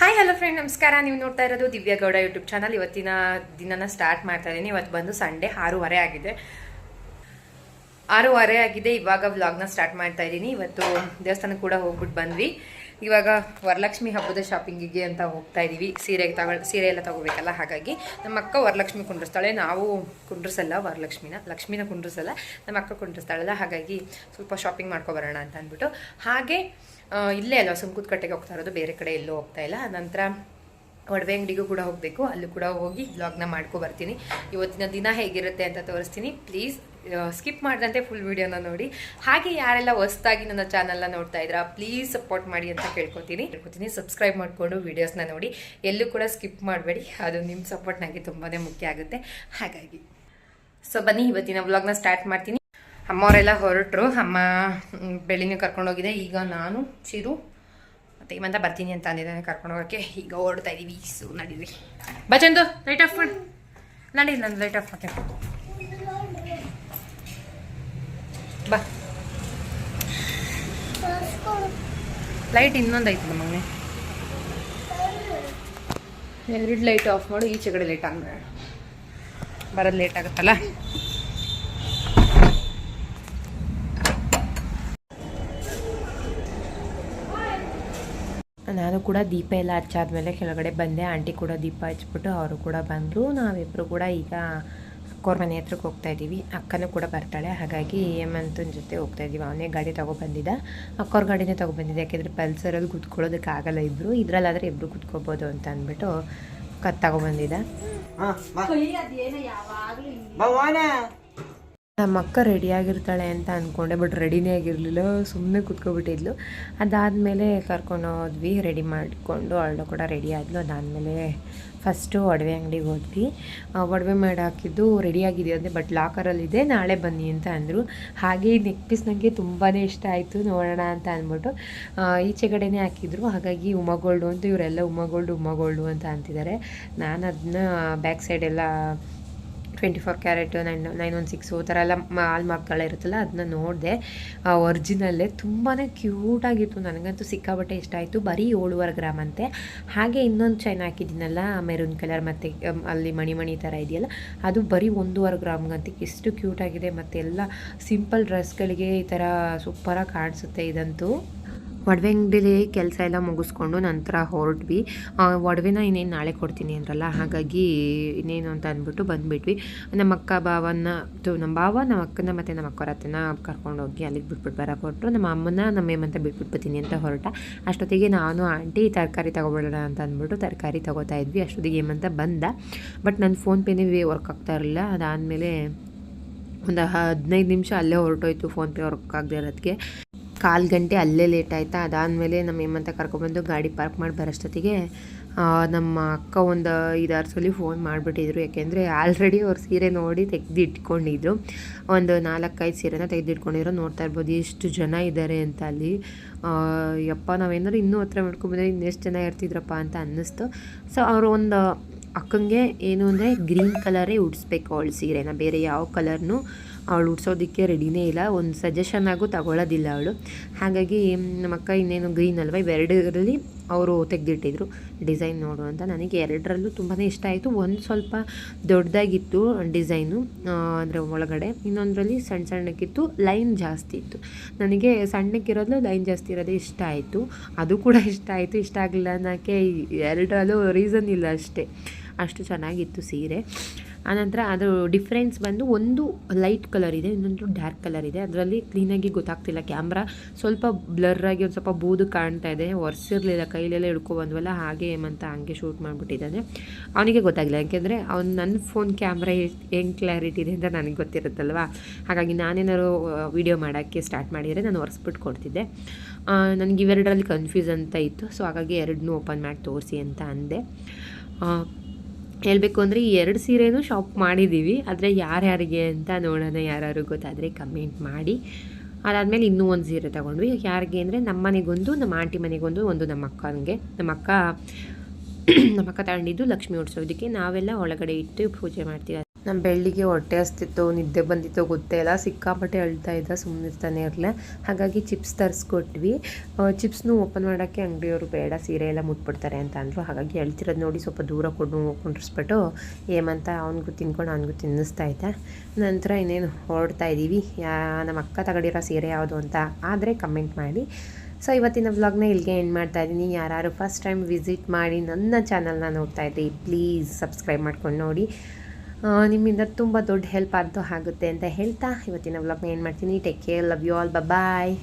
Hi hello friend ನಮಸ್ಕಾರ. ನೀವು ನೋಡ್ತಾ ಇರೋದು ದಿವ್ಯಾ ಗೌಡ ಯೂಟ್ಯೂಬ್ ಚಾನಲ್ ಇವತ್ತಿನ ದಿನನ ಸ್ಟಾರ್ಟ್ ಮಾಡ್ತಾ ಇದ್ದೀನಿ. ಇವತ್ತು ಬಂದು ಸಂಡೇ ಆರೂವರೆ ಆಗಿದೆ. ಆರೂವರೆ ಆಗಿದೆ. ಇವಾಗ ವ್ಲಾಗ್ನ ಸ್ಟಾರ್ಟ್ ಮಾಡ್ತಾ ಇದ್ದೀನಿ. ಇವತ್ತು ದೇವಸ್ಥಾನಕ್ಕೆ ಕೂಡ ಹೋಗ್ಬಿಟ್ಟು ಬಂದ್ವಿ. ಇವಾಗ ವರಲಕ್ಷ್ಮಿ ಹಬ್ಬದ ಶಾಪಿಂಗಿಗೆ ಅಂತ ಹೋಗ್ತಾ ಇದ್ದೀವಿ ಸೀರೆಗೆ ತಗೊಳ್, ಸೀರೆ ಎಲ್ಲ ತಗೋಬೇಕಲ್ಲ, ಹಾಗಾಗಿ ನಮ್ಮ ಅಕ್ಕ ವರಲಕ್ಷ್ಮಿ ಕುಂಡ್ರಿಸ್ತಾಳೆ. ನಾವು ಕುಂಡ್ರಿಸಲ್ಲ ವರಲಕ್ಷ್ಮಿನ, ಲಕ್ಷ್ಮಿನ ಕುಂಡ್ರಿಸಲ್ಲ, ನಮ್ಮ ಅಕ್ಕ ಕುಂಡ್ರಿಸ್ತಾಳಲ್ಲ, ಹಾಗಾಗಿ ಸ್ವಲ್ಪ ಶಾಪಿಂಗ್ ಮಾಡ್ಕೊಬರೋಣ ಅಂತ ಅಂದ್ಬಿಟ್ಟು. ಹಾಗೆ ಇಲ್ಲೇ ಅಲ್ಲ ಸುಂಕುತ್ಕಟ್ಟೆಗೆ ಹೋಗ್ತಾ ಇರೋದು, ಬೇರೆ ಕಡೆ ಎಲ್ಲೂ ಹೋಗ್ತಾ ಇಲ್ಲ. ನಂತರ ಒಡವೆ ಅಂಗಡಿಗೂ ಕೂಡ ಹೋಗಬೇಕು. ಅಲ್ಲೂ ಕೂಡ ಹೋಗಿ ಬ್ಲಾಗ್ನ ಮಾಡ್ಕೊ ಬರ್ತೀನಿ. ಇವತ್ತಿನ ದಿನ ಹೇಗಿರುತ್ತೆ ಅಂತ ತೋರಿಸ್ತೀನಿ. ಪ್ಲೀಸ್ ಸ್ಕಿಪ್ ಮಾಡಿದಂತೆ ಫುಲ್ ವಿಡಿಯೋನ ನೋಡಿ. ಹಾಗೆ ಯಾರೆಲ್ಲ ಹೊಸ್ದಾಗಿ ನನ್ನ ಚಾನಲ್ನ ನೋಡ್ತಾ ಇದ್ದೀರಾ ಪ್ಲೀಸ್ ಸಪೋರ್ಟ್ ಮಾಡಿ ಅಂತ ಕೇಳ್ಕೊತೀನಿ. ಕೇಳ್ಕೊತೀನಿ ಸಬ್ಸ್ಕ್ರೈಬ್ ಮಾಡಿಕೊಂಡು ವೀಡಿಯೋಸ್ನ ನೋಡಿ. ಎಲ್ಲೂ ಕೂಡ ಸ್ಕಿಪ್ ಮಾಡಬೇಡಿ. ಅದು ನಿಮ್ಮ ಸಪೋರ್ಟ್ ನನಗೆ ತುಂಬಾ ಮುಖ್ಯ ಆಗುತ್ತೆ. ಹಾಗಾಗಿ ಸೊ ಬನ್ನಿ, ಇವತ್ತಿನ ವ್ಲಾಗ್ನ ಸ್ಟಾರ್ಟ್ ಮಾಡ್ತೀನಿ. ಅಮ್ಮವರೆಲ್ಲ ಹೊರಟರು. ಅಮ್ಮ ಬೆಳಿನೂ ಕರ್ಕೊಂಡೋಗಿದೆ. ಈಗ ನಾನು ಚಿರು ಮತ್ತೆ ಇವಂತ ಬರ್ತೀನಿ ಅಂತ ಅಂದಿದ್ದಾನೆ ಕರ್ಕೊಂಡು ಹೋಗೋಕ್ಕೆ. ಈಗ ಓಡ್ತಾ ಇದ್ದೀವಿ ಸು ನಡೀರಿ. ಬಚಂದು ಲೈಟ್ ಆಫ್ ಮಾಡಿ. ನಡಿ ನಾನು ಲೈಟ್ ಆಫ್ ಮಾಡ್ತೇನೆ ಬಾ. ಲೈಟ್ ಇನ್ನೊಂದು ಐತಿ ನಮಗೆ ಎರಡು ಲೈಟ್ ಆಫ್ ಮಾಡು ಈಚೆ ಕಡೆ ಲೈಟ್ ಆನ್ ಮಾಡು. ಬರೋದು ಲೇಟ್ ಆಗುತ್ತಲ್ಲ? ಕೂಡ ದೀಪ ಎಲ್ಲ ಹಚ್ಚಾದ್ಮೇಲೆ ಕೆಳಗಡೆ ಬಂದೆ. ಆಂಟಿ ಕೂಡ ದೀಪ ಹಚ್ಬಿಟ್ಟು ಅವರು ಕೂಡ ಬಂದರು. ನಾವಿಬ್ಬರು ಕೂಡ ಈಗ ಅಕ್ಕೋರ್ ಮನೆ ಹತ್ರಕ್ಕೆ ಹೋಗ್ತಾ ಇದ್ದೀವಿ. ಅಕ್ಕನೂ ಕೂಡ ಬರ್ತಾಳೆ. ಹಾಗಾಗಿ ಹೇಮಂತನ ಜೊತೆ ಹೋಗ್ತಾ ಇದ್ದೀವಿ. ಅವನೇ ಗಾಡಿ ತೊಗೊಬಂದಿದ್ದ ಅಕ್ಕೋರ್ ಗಾಡಿನೇ ತೊಗೊಬಂದಿದ್ದೆ ಯಾಕೆಂದರೆ ಪಲ್ಸರಲ್ಲಿ ಕುತ್ಕೊಳ್ಳೋದಕ್ಕೆ ಆಗಲ್ಲ ಇಬ್ಬರು ಇದರಲ್ಲಾದರೆ ಇಬ್ಬರು ಕೂತ್ಕೋಬೋದು ಅಂತ ಅಂದ್ಬಿಟ್ಟು ಕತ್ ತಗೊಬಂದಿದ್ದ ಹಾ, ಬಾ. ಭವಾನ ನಮ್ಮ ಅಕ್ಕ ರೆಡಿಯಾಗಿರ್ತಾಳೆ ಅಂತ ಅಂದ್ಕೊಂಡೆ ಬಟ್ ರೆಡಿನೇ ಆಗಿರಲಿಲ್ಲ. ಸುಮ್ಮನೆ ಕುತ್ಕೊಬಿಟ್ಟಿದ್ಲು. ಅದಾದಮೇಲೆ ಕರ್ಕೊಂಡು ಹೋದ್ವಿ ರೆಡಿ ಮಾಡಿಕೊಂಡು ಅವಳು ಕೂಡ ರೆಡಿ ಆದ್ಲು. ಅದಾದಮೇಲೆ ಫಸ್ಟು ಒಡವೆ ಅಂಗಡಿಗೆ ಹೋದ್ವಿ. ಒಡವೆ ಮಾಡಿ ಹಾಕಿದ್ದು ರೆಡಿ ಆಗಿದೆ ಅಂದರೆ ಬಟ್ ಲಾಕರಲ್ಲಿದೆ, ನಾಳೆ ಬನ್ನಿ ಅಂತ ಅಂದರು. ಹಾಗೆ ನೆಕ್ ಪೀಸ್ ನನಗೆ ತುಂಬಾ ಇಷ್ಟ ಆಯಿತು, ನೋಡೋಣ ಅಂತ ಅಂದ್ಬಿಟ್ಟು. ಈಚೆಗಡೆನೇ ಹಾಕಿದ್ರು. ಹಾಗಾಗಿ ಉಮಗೋಲ್ಡು ಅಂತ, ಇವರೆಲ್ಲ ಉಮಗೋಲ್ಡು ಉಮಗೋಲ್ಡು ಅಂತ ಅಂತಿದ್ದಾರೆ. ನಾನು ಅದನ್ನ ಬ್ಯಾಕ್ ಸೈಡೆಲ್ಲ twenty four carat nine nine one six ಥರ ಎಲ್ಲ ಮಾಲ್ ಮಾರ್ಕ್ಗಳಿರುತ್ತಲ್ಲ ಅದನ್ನ ನೋಡಿದೆ ಒರಿಜಿನಲ್ಲೇ ತುಂಬಾ ಕ್ಯೂಟಾಗಿತ್ತು ನನಗಂತೂ ಸಿಕ್ಕಾಬಟ್ಟೆ ಇಷ್ಟ ಆಯಿತು. ಬರೀ ಏಳುವರೆ ಗ್ರಾಮ್ ಅಂತೆ. ಹಾಗೆ ಇನ್ನೊಂದು ಚೈನ್ ಹಾಕಿದ್ದೀನಲ್ಲ ಮೆರೂನ್ ಕಲರ್ ಮತ್ತು ಅಲ್ಲಿ ಮಣಿಮಣಿ ಮಣಿ ಥರ ಇದೆಯಲ್ಲ, ಅದು ಬರೀ ಒಂದೂವರೆ ಗ್ರಾಮ್ಗಂತ. ಎಷ್ಟು ಕ್ಯೂಟಾಗಿದೆ ಮತ್ತು ಎಲ್ಲ ಸಿಂಪಲ್ ಡ್ರೆಸ್ಗಳಿಗೆ ಈ ಥರ ಸೂಪರಾಗಿ ಕಾಣಿಸುತ್ತೆ ಇದಂತೂ. ಒಡವೆ ಅಂಗಡಿಲಿ ಕೆಲಸ ಎಲ್ಲ ಮುಗಿಸ್ಕೊಂಡು ನಂತರ ಹೊರಟ್ವಿ. ಒಡವೆನ ಇನ್ನೇನು ನಾಳೆ ಕೊಡ್ತೀನಿ ಅಂದ್ರಲ್ಲ, ಹಾಗಾಗಿ ಇನ್ನೇನು ಅಂತ ಅಂದ್ಬಿಟ್ಟು ಬಂದುಬಿಟ್ವಿ. ನಮ್ಮ ಅಕ್ಕ ಭಾವನ ನಮ್ಮ ಭಾವ, ನಮ್ಮ ಅಕ್ಕನ ಮತ್ತು ನಮ್ಮ ಅಕ್ಕರ ಅತ್ತನ ಕರ್ಕೊಂಡೋಗಿ ಅಲ್ಲಿಗೆ ಬಿಟ್ಬಿಟ್ಟು ಬರೋಕೆ ಹೊರಟರು ನಮ್ಮ ಅಮ್ಮನ, ನಮ್ಮ ಏಮಂತ ಬಿಟ್ಬಿಟ್ಟು ಬರ್ತೀನಿ ಅಂತ ಹೊರಟ. ಅಷ್ಟೊತ್ತಿಗೆ ನಾನು, ಆಂಟಿ, ತರಕಾರಿ ತೊಗೊಬಿಡೋಣ ಅಂತ ಅಂದ್ಬಿಟ್ಟು ತರಕಾರಿ ತಗೋತಾ ಇದ್ವಿ. ಅಷ್ಟೊತ್ತಿಗೆ ಏಮಂತ ಬಂದ. ಬಟ್ ನನ್ನ ಫೋನ್ಪೇನೇ ವರ್ಕ್ ಆಗ್ತಾ ಇರಲಿಲ್ಲ. ಅದಾದಮೇಲೆ ಒಂದು ಹದಿನೈದು ನಿಮಿಷ ಅಲ್ಲೇ ಹೊರಟೋಯ್ತು ಫೋನ್ಪೇ ವರ್ಕ್ ಆಗದೆ ಇರೋದಕ್ಕೆ ಕಾಲು ಗಂಟೆ ಅಲ್ಲೇ ಲೇಟ್ ಆಯಿತಾ? ಅದಾದಮೇಲೆ ನಮ್ಮ ಹೇಮಂತ ಕರ್ಕೊಬಂದು ಗಾಡಿ ಪಾರ್ಕ್ ಮಾಡಿ ಬರೋಷ್ಟೊತ್ತಿಗೆ ನಮ್ಮ ಅಕ್ಕ ಒಂದು ಐದಾರು ಸಲ ಫೋನ್ ಮಾಡಿಬಿಟ್ಟಿದ್ರು. ಯಾಕೆಂದರೆ ಆಲ್ರೆಡಿ ಅವ್ರ ಸೀರೆ ನೋಡಿ ತೆಗೆದಿಟ್ಕೊಂಡಿದ್ರು. ಒಂದು ನಾಲ್ಕೈದು ಸೀರೆನ ತೆಗೆದಿಟ್ಕೊಂಡಿದ್ರು. ನೋಡ್ತಾ ಇರ್ಬೋದು ಎಷ್ಟು ಜನ ಇದ್ದಾರೆ ಅಂತ ಅಲ್ಲಿ. ಯಪ್ಪ, ನಾವೇನಾದ್ರು ಇನ್ನೂ ಹತ್ರ ಮಾಡ್ಕೊಂಬಂದ್ರೆ ಇನ್ನೆಷ್ಟು ಜನ ಇರ್ತಿದ್ರಪ್ಪ ಅಂತ ಅನ್ನಿಸ್ತು. ಸೊ ಅವರು ಒಂದು ಅಕ್ಕಂಗೆ ಏನು ಅಂದರೆ ಗ್ರೀನ್ ಕಲರೇ ಉಡಿಸ್ಬೇಕು ಅವಳು ಸೀರೆನ. ಬೇರೆ ಯಾವ ಕಲರ್ನು ಅವಳು ಉಡ್ಸೋದಕ್ಕೆ ರೆಡಿನೇ ಇಲ್ಲ. ಒಂದು ಸಜೆಷನ್ ಆಗು ತಗೊಳ್ಳೋದಿಲ್ಲ ಅವಳು. ಹಾಗಾಗಿ ನಮ್ಮ ಅಕ್ಕ ಇನ್ನೇನು ಗ್ರೀನ್ ಅಲ್ವ? ಇವೆರಡರಲ್ಲಿ ಅವರು ತೆಗೆದಿಟ್ಟಿದ್ರು. ಡಿಸೈನ್ ನೋಡು ಅಂತ. ನನಗೆ ಎರಡರಲ್ಲೂ ತುಂಬಾ ಇಷ್ಟ ಆಯಿತು. ಒಂದು ಸ್ವಲ್ಪ ದೊಡ್ಡದಾಗಿತ್ತು ಡಿಸೈನು ಅಂದರೆ ಒಳಗಡೆ. ಇನ್ನೊಂದರಲ್ಲಿ ಸಣ್ಣ ಸಣ್ಣಕ್ಕಿತ್ತು, ಲೈನ್ ಜಾಸ್ತಿ ಇತ್ತು. ನನಗೆ ಸಣ್ಣಕ್ಕಿರೋದು ಲೈನ್ ಜಾಸ್ತಿ ಇರೋದೇ ಇಷ್ಟ ಆಯಿತು. ಅದು ಕೂಡ ಇಷ್ಟ ಆಯಿತು. ಇಷ್ಟ ಆಗಲಿಲ್ಲ ಅನ್ನೋಕ್ಕೆ ಎರಡರಲ್ಲೂ ರೀಸನ್ ಇಲ್ಲ ಅಷ್ಟೇ. ಅಷ್ಟು ಚೆನ್ನಾಗಿತ್ತು ಸೀರೆ. ಆನಂತರ ಅದು ಡಿಫ್ರೆನ್ಸ್ ಬಂದು ಒಂದು ಲೈಟ್ ಕಲರ್ ಇದೆ, ಇನ್ನೊಂದು ಡಾರ್ಕ್ ಕಲರ್ ಇದೆ. ಅದರಲ್ಲಿ ಕ್ಲೀನಾಗಿ ಗೊತ್ತಾಗ್ತಿಲ್ಲ ಕ್ಯಾಮ್ರಾ ಸ್ವಲ್ಪ ಬ್ಲರ್ ಆಗಿ ಒಂದು ಸ್ವಲ್ಪ ಬೂದು ಕಾಣ್ತಾ ಇದೆ. ಒರೆಸಿರ್ಲಿಲ್ಲ, ಕೈಲೆಲ್ಲ ಹಿಡ್ಕೊ ಬಂದ್ವಲ್ಲ, ಹಾಗೆ ಏಮಂತ ಹಂಗೆ ಶೂಟ್ ಮಾಡಿಬಿಟ್ಟಿದ್ದಾನೆ. ಅವನಿಗೆ ಗೊತ್ತಾಗಿಲ್ಲ ಯಾಕೆಂದರೆ ಅವ್ನು ನನ್ನ ಫೋನ್ ಕ್ಯಾಮ್ರಾ ಹೆಂಗೆ ಕ್ಲಾರಿಟಿ ಇದೆ ಅಂತ ನನಗೆ ಗೊತ್ತಿರುತ್ತಲ್ವಾ? ಹಾಗಾಗಿ ನಾನೇನಾದ್ರು ವೀಡಿಯೋ ಮಾಡೋಕ್ಕೆ ಸ್ಟಾರ್ಟ್ ಮಾಡಿದರೆ ನಾನು ಒರೆಸ್ಬಿಟ್ಟು ಕೊಡ್ತಿದ್ದೆ. ನನಗೆ ಇವೆರಡರಲ್ಲಿ ಕನ್ಫ್ಯೂಸ್ ಅಂತ ಇತ್ತು. ಸೊ ಹಾಗಾಗಿ ಎರಡನ್ನೂ ಓಪನ್ ಮಾಡಿ ತೋರಿಸಿ ಅಂತ ಅಂದೆ. ಹೇಳಬೇಕು ಅಂದರೆ ಎರಡು ಸೀರೆನೂ ಶಾಪ್ ಮಾಡಿದ್ದೀವಿ. ಆದರೆ ಯಾರ್ಯಾರಿಗೆ ಅಂತ ನೋಡೋಣ. ಯಾರು ಗೊತ್ತಾದರೆ ಕಮೆಂಟ್ ಮಾಡಿ. ಅದಾದಮೇಲೆ ಇನ್ನೂ ಒಂದು ಸೀರೆ ತೊಗೊಂಡ್ವಿ. ಯಾರಿಗೆ ಅಂದರೆ ನಮ್ಮ ಮನೆಗೊಂದು, ನಮ್ಮ ಆಂಟಿ ಮನೆಗೊಂದು, ಒಂದು ನಮ್ಮ ಅಕ್ಕನಿಗೆ. ನಮ್ಮ ಅಕ್ಕ ನಮ್ಮ ಅಕ್ಕ ತಗೊಂಡಿದ್ದು ಲಕ್ಷ್ಮಿ ಉಡ್ಸೋದಕ್ಕೆ. ನಾವೆಲ್ಲ ಒಳಗಡೆ ಇಟ್ಟು ಪೂಜೆ ಮಾಡ್ತೀವಿ. ನಮ್ಮ ಬೆಳ್ಳಿಗೆ ಹೊಟ್ಟೆ ಹಸ್ತಿತ್ತು, ನಿದ್ದೆ ಬಂದಿತ್ತು ಗೊತ್ತೇ ಇಲ್ಲ. ಸಿಕ್ಕಾಪಟ್ಟೆ ಅಳ್ತಾ ಇದ್ದ ಸುಮ್ಮನಿರ್ತಾನೆ ಇರಲಿಲ್ಲ ಹಾಗಾಗಿ ಚಿಪ್ಸ್ ತರಿಸ್ಕೊಟ್ವಿ. ಚಿಪ್ಸ್ನು ಓಪನ್ ಮಾಡೋಕ್ಕೆ ಅಂಗಡಿಯವರು ಬೇಡ, ಸೀರೆ ಎಲ್ಲ ಮುಟ್ಬಿಡ್ತಾರೆ ಅಂತ ಅಂದರು. ಹಾಗಾಗಿ ಅಳ್ತಿರೋದು ನೋಡಿ ಸ್ವಲ್ಪ ದೂರ ಕೊಡು, ಕುಂಡ್ರಿಸ್ಬಿಟ್ಟು. ಏಮಂತ ಅವನಿಗೂ ತಿನ್ಕೊಂಡು ಅವನಿಗೂ ತಿನ್ನಿಸ್ತಾ ಇದ್ದೆ. ನಂತರ ಇನ್ನೇನು, ಹೊರಡ್ತಾ ಇದ್ದೀವಿ ನಮ್ಮ ಅಕ್ಕ ತಗೊಂಡಿರೋ ಸೀರೆ ಯಾವುದು ಅಂತ ಆದರೆ ಕಮೆಂಟ್ ಮಾಡಿ. ಸೊ, ಇವತ್ತಿನ ವ್ಲಾಗ್ನ ಇಲ್ಲಿಗೆ ಎಂಡ್ ಮಾಡ್ತಾ ಇದ್ದೀನಿ ಯಾರು ಫಸ್ಟ್ ಟೈಮ್ ವಿಸಿಟ್ ಮಾಡಿ ನನ್ನ ಚಾನಲ್ನ ನೋಡ್ತಾ ಇದ್ರಿ, ಪ್ಲೀಸ್ ಸಬ್ಸ್ಕ್ರೈಬ್ ಮಾಡ್ಕೊಂಡು ನೋಡಿ. ನಿಮ್ಮಿಂದ ತುಂಬ ದೊಡ್ಡ ಹೆಲ್ಪ್ ಆದ್ದು ಆಗುತ್ತೆ ಅಂತ ಹೇಳ್ತಾ ಇವತ್ತಿನ ವ್ಲಾಗ್ನ ಏನು ಮಾಡ್ತೀನಿ take care love you all bye